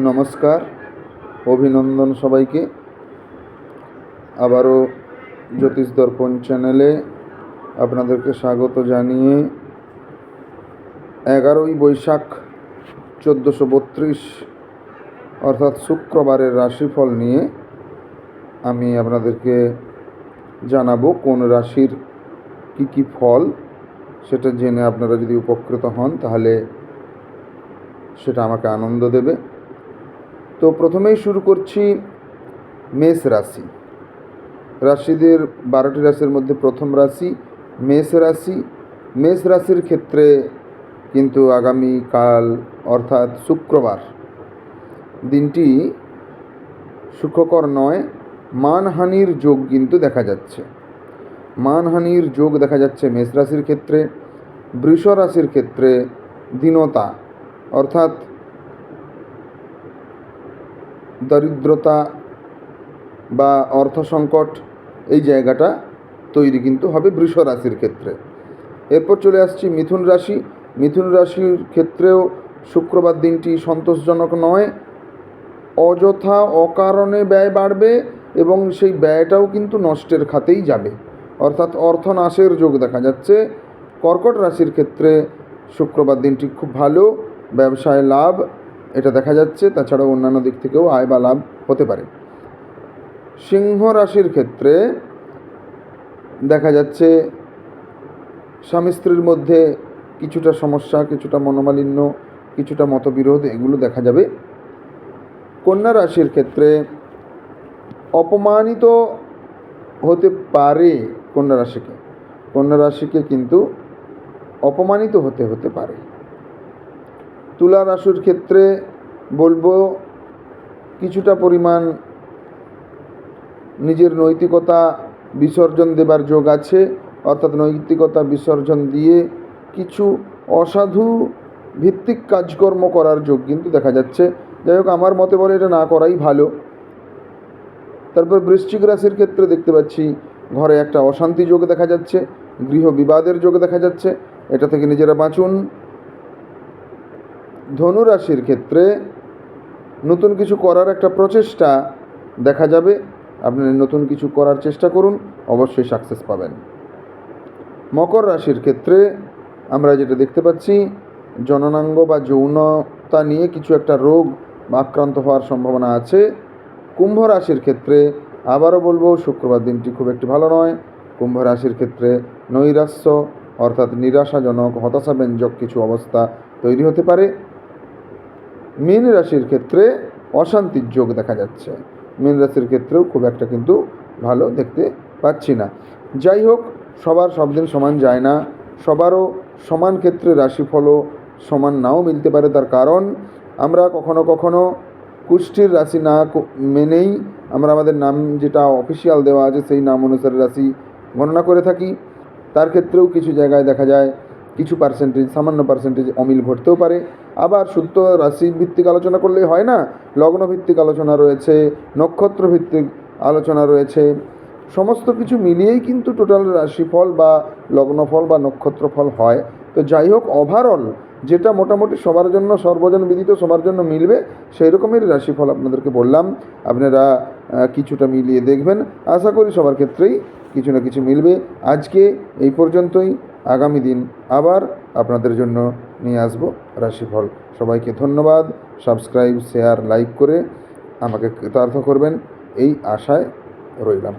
নমস্কার, অভিনন্দন সবাইকে। আবারও জ্যোতিষ দর্পণ চ্যানেলে আপনাদেরকে স্বাগত জানিয়ে এগারোই বৈশাখ চোদ্দোশো বত্রিশ, অর্থাৎ শুক্রবারের রাশিফল নিয়ে আমি আপনাদেরকে জানাব কোন রাশির কী কী ফল, সেটা জেনে আপনারা যদি উপকৃত হন তাহলে সেটা আমাকে আনন্দ দেবে। তো প্রথমেই শুরু করছি মেষ রাশি। রাশিদের বারোটি রাশির মধ্যে প্রথম রাশি মেষ রাশি। মেষ রাশির ক্ষেত্রে কিন্তু আগামীকাল অর্থাৎ শুক্রবার দিনটি সুখকর নয়, মানহানির যোগ কিন্তু দেখা যাচ্ছে। মানহানির যোগ দেখা যাচ্ছে মেষ রাশির ক্ষেত্রে, বৃষ রাশির ক্ষেত্রে, দীনতা অর্থাৎ দরিদ্রতা বা অর্থ সংকট এই জায়গাটা তৈরি কিন্তু হবে বৃষ রাশির ক্ষেত্রে। এরপর চলে আসছি মিথুন রাশি। মিথুন রাশির ক্ষেত্রেও শুক্রবার দিনটি সন্তোষজনক নয়। অযথা অকারণে ব্যয় বাড়বে এবং সেই ব্যয়টাও কিন্তু নষ্টের খাতেই যাবে। অর্থাৎ অর্থনাশের যোগ দেখা যাচ্ছে। কর্কট রাশির ক্ষেত্রে শুক্রবার দিনটি খুব ভালো। ব্যবসায় লাভ এটা দেখা যাচ্ছে, তাছাড়াও অন্যান্য দিক থেকেও আয় বা লাভ হতে পারে। সিংহ রাশির ক্ষেত্রে দেখা যাচ্ছে, স্বামী স্ত্রীর মধ্যে কিছুটা সমস্যা, কিছুটা মনোমালিন্য, কিছুটা মতবিরোধ, এগুলো দেখা যাবে। কন্যা রাশির ক্ষেত্রে অপমানিত হতে পারে কন্যা রাশিকে। কন্যা রাশিকে কিন্তু অপমানিত হতে হতে পারে। তুলা রাশির ক্ষেত্রে বলব কিছুটা পরিমাণ নিজের নৈতিকতা বিসর্জন দেবার যোগ আছে, অর্থাৎ নৈতিকতা বিসর্জন দিয়ে কিছু অসাধু ভিত্তিক কাজকর্ম করার যোগ কিন্তু দেখা যাচ্ছে। যাই হোক, আমার মতে বলে এটা না করাই ভালো। তারপর বৃশ্চিক রাশির ক্ষেত্রে দেখতে পাচ্ছি ঘরে একটা অশান্তি যোগ দেখা যাচ্ছে, গৃহ বিবাদের যোগ দেখা যাচ্ছে, এটা থেকে নিজেরা বাঁচুন। ধনু রাশির ক্ষেত্রে নতুন কিছু করার একটা প্রচেষ্টা দেখা যাবে। আপনি নতুন কিছু করার চেষ্টা করুন, অবশ্যই সাকসেস পাবেন। মকর রাশির ক্ষেত্রে আমরা যেটা দেখতে পাচ্ছি, জননাঙ্গ বা যৌনতা নিয়ে কিছু একটা রোগ বা আক্রান্ত হওয়ার সম্ভাবনা আছে। কুম্ভ রাশির ক্ষেত্রে আবারও বলব, শুক্রবার দিনটি খুব একটি ভালো নয়। কুম্ভ রাশির ক্ষেত্রে নৈরাশ্য অর্থাৎ নিরাশাজনক, হতাশাব্যঞ্জক কিছু অবস্থা তৈরি হতে পারে। মীন রাশির ক্ষেত্রে অশান্তির যোগ দেখা যাচ্ছে। মীন রাশির ক্ষেত্রেও খুব একটা কিন্তু ভালো দেখতে পাচ্ছি না। যাই হোক, সবার সব দিন সমান যায় না। সবারও সমান ক্ষেত্রে রাশিফলও সমান নাও মিলতে পারে তার কারণ, আমরা কখনো কখনো কুষ্ঠির রাশি না মেনেই আমরা আমাদের নাম যেটা অফিসিয়াল দেওয়া আছে সেই নাম অনুসারে রাশি গণনা করে থাকি। তার ক্ষেত্রেও কিছু জায়গায় দেখা যায় কিছু পার্সেন্টেজ সামান্য পার্সেন্টেজ অমিল ঘটতেও পারে। আবার শুদ্ধ রাশি ভিত্তিক আলোচনা করলেই হয় না? লগ্ন ভিত্তিক আলোচনা রয়েছে নক্ষত্র ভিত্তিক আলোচনা রয়েছে। সমস্ত কিছু মিলিয়েই কিন্তু টোটাল রাশিফল বা লগ্নফল বা নক্ষত্রফল হয়। তো যাই হোক ওভারঅল যেটা মোটামুটি সবার জন্য সর্বজন বিদিত সবার জন্য মিলবে সেই রকমের রাশিফল আপনাদেরকে বললাম। আপনারা কিছুটা মিলিয়ে দেখবেন। আশা করি সবার ক্ষেত্রেই কিছু না কিছু মিলবে। আজকে এই পর্যন্তই। আগামী দিন আবার আপনাদের জন্য নিয়ে আসব রাশিফল সবাইকে ধন্যবাদ। সাবস্ক্রাইব, শেয়ার, লাইক করে আমাকে কৃতার্থ করবেন। এই আশায় রইলাম।